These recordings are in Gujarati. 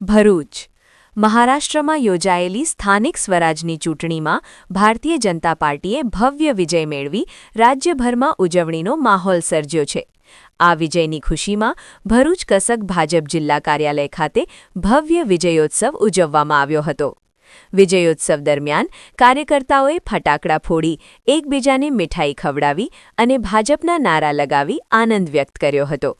ભરૂચ. મહારાષ્ટ્રમાં યોજાયેલી સ્થાનિક સ્વરાજની ચૂંટણીમાં ભારતીય જનતા પાર્ટીએ ભવ્ય વિજય મેળવી, રાજ્યભરમાં ઉજવણીનો માહોલ સર્જ્યો છે. આ વિજયની ખુશીમાં ભરૂચ કસક ભાજપ જિલ્લા કાર્યાલય ખાતે ભવ્ય વિજયોત્સવ ઉજવવામાં આવ્યો હતો. વિજયોત્સવ દરમિયાન કાર્યકર્તાઓએ ફટાકડા ફોડી, એકબીજાને મીઠાઈ ખવડાવી અને ભાજપના નારા લગાવી આનંદ વ્યક્ત કર્યો હતો.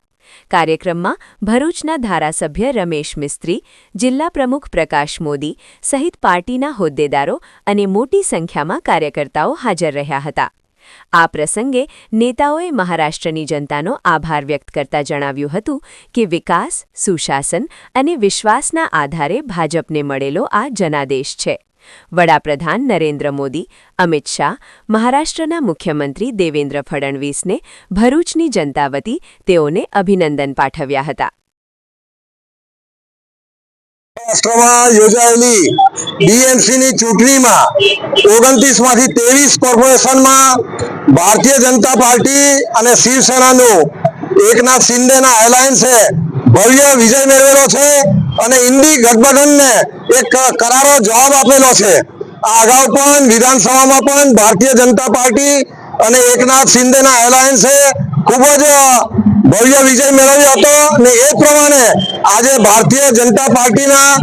કાર્યક્રમમાં ભરૂચના ધારાસભ્ય રમેશ મિસ્ત્રી, જિલ્લા પ્રમુખ પ્રકાશ મોદી સહિત પાર્ટીના હોદ્દેદારો અને મોટી સંખ્યામાં કાર્યકર્તાઓ હાજર રહ્યા હતા. આ પ્રસંગે નેતાઓએ મહારાષ્ટ્રની જનતાનો આભાર વ્યક્ત કરતા જણાવ્યું હતું કે વિકાસ, સુશાસન અને વિશ્વાસના આધારે ભાજપને મળેલો આ જનાદેશ છે. વડાપ્રધાન નરેન્દ્ર મોદી, અમિત શાહ, મહારાષ્ટ્રના મુખ્યમંત્રી દેવેન્દ્ર ફડણવીસને ભરૂચની જનતા વતી તેઓને અભિનંદન પાઠવ્યા હતા. મહારાષ્ટ્રમાં યોજાયેલી ડીએમસીની ચૂંટણીમાં ઓગણત્રીસમાંથી ત્રેવીસ કોર્પોરેશનમાં ભારતીય જનતા પાર્ટી અને શિવસેનાનું એકનાથ શિંદેના એલાયન્સે ભવ્ય વિજય મેળવેલો છે અને ઇન્ડી ગઠબંધનને એક કરારો જવાબ આપેલો છે. આ અગાઉ પણ વિધાનસભામાં પણ ભારતીય જનતા પાર્ટી અને એકનાથ શિંદેના એલાયન્સે ખૂબ જ ભવ્ય વિજય મેળવ્યો હતો અને એ પ્રમાણે આજે ભારતીય જનતા પાર્ટીના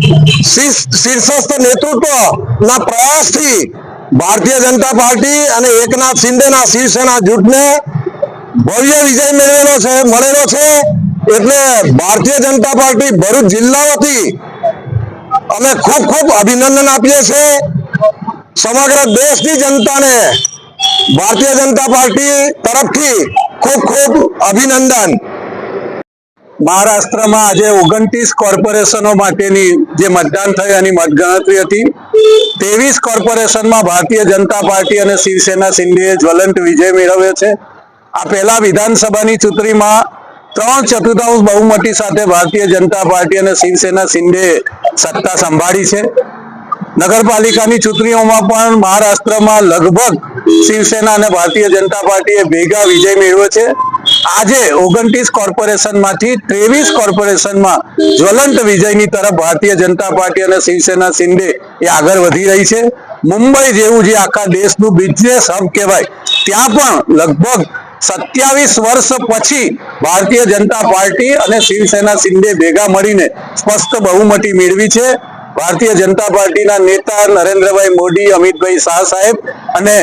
શીર્ષ- શીર્ષસ્થ નેતૃત્વના પ્રયાસથી ભારતીય જનતા પાર્ટી અને એકનાથ શિંદેના શિવસેના જૂથને ભવ્ય વિજય મેળવેલો છે, મળેલો છે. એટલે ભારતીય જનતા પાર્ટી ભરૂચ જિલ્લા વતી અમે ખૂબ ખૂબ અભિનંદન આપીએ છીએ. સમગ્ર દેશની જનતાને, ભારતીય જનતા પાર્ટી તરફથી ખૂબ ખૂબ અભિનંદન. મહારાષ્ટ્રમાં આજે ઓગણત્રીસ કોર્પોરેશનો માટેની જે મતદાન થયું એની મતગણતરી હતી. ત્રેવીસ કોર્પોરેશનમાં ભારતીય જનતા પાર્ટી અને શિવસેના સિંધીએ જ્વલંત વિજય મેળવ્યો છે. આ પહેલા વિધાનસભાની ચૂંટણીમાં ત્રણ ચતુર્થાંશ બહુમતી સાથે ભારતીય જનતા પાર્ટી અને શિવસેના શિંદે સત્તા સંભાળી છે. નગરપાલિકાની ચૂંટણીઓમાં પણ મહારાષ્ટ્રમાં લગભગ શિવસેના અને ભારતીય જનતા પાર્ટીએ ભેગા વિજય મેળવ્યો છે. આજે ઓગણત્રીસ કોર્પોરેશનમાંથી ત્રેવીસ કોર્પોરેશનમાં જ્વલંત વિજયની તરફ ભારતીય જનતા પાર્ટી અને શિવસેના શિંદે એ આગળ વધી રહી છે. મુંબઈ જેવું જે આખા દેશનું બિઝનેસ હબ કહેવાય, ત્યાં પણ લગભગ સત્યાવીસ વર્ષ પછી ભારતીય જનતા પાર્ટી અને શિવસેના શિંદે ભેગા મળીને સ્પષ્ટ બહુમતી મેળવી છે. ભારતીય જનતા પાર્ટીના નેતા નરેન્દ્રભાઈ મોદી, અમિતભાઈ શાહ સાહેબ અને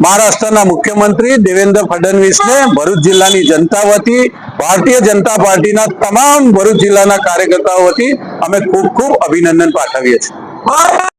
મહારાષ્ટ્રના મુખ્યમંત્રી દેવેન્દ્ર ફડણવીસને ભરૂચ જિલ્લાની જનતા વતી, ભારતીય જનતા પાર્ટીના તમામ ભરૂચ જિલ્લાના કાર્યકર્તાઓ વતી અમે ખૂબ ખૂબ અભિનંદન પાઠવીએ છીએ.